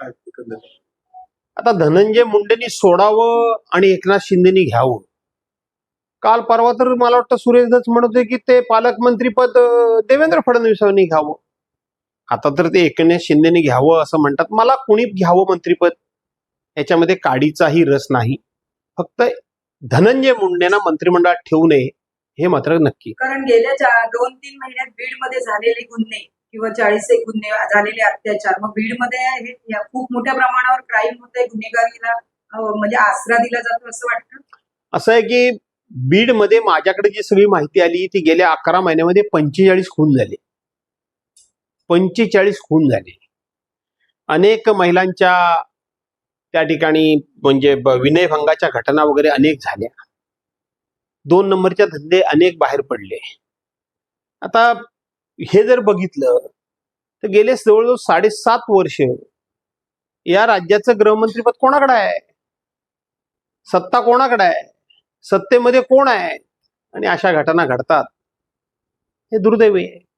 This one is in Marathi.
काय आता धनंजय मुंडेंनी सोडावं आणि एकनाथ शिंदेनी घ्यावं. काल परवा तर मला वाटतं सुरेश दत्त म्हणत होते की ते पालकमंत्रीपद अं, देवेंद्र फडणवीसांनी घ्यावं. आता तर ते एकनाथ शिंदेनी घ्यावं असं म्हणतात. मला कुणी घ्यावं मंत्रीपद? याच्यामध्ये काडीचाही रस नाही. फक्त धनंजय मुंडेंना मंत्रिमंडळात ठेवू नये हे मात्र नक्की. कारण गेल्या दोन तीन महिन्यात बीडमध्ये झालेले गुन्हे किंवा चाळीस एक गुन्हे झालेले अत्याचार. मग बीडमध्ये हे खूप मोठ्या प्रमाणावर क्राईम होते गुन्हेगारीला म्हणजे आसरा दिला जातो असं वाटतं? असं आहे की बीडमध्ये माझ्याकडे जी सगळी माहिती आली ती गेल्या अकरा महिन्यामध्ये पंचेचाळीस खून झाले. पंचेचाळीस खून झाले. अनेक महिलांच्या त्या ठिकाणी म्हणजे विनयभंगाच्या घटना वगैरे अनेक झाल्या. दोन नंबरच्या धंदे अनेक बाहेर पडले. आता हे जर बघितलं तर गेले जवळजवळ साडेसात वर्ष या राज्याचं गृहमंत्रीपद कोणाकडे आहे? सत्ता कोणाकडे आहे? सत्तेमध्ये कोण आहे? आणि अशा घटना घडतात. हे दुर्दैवी आहे.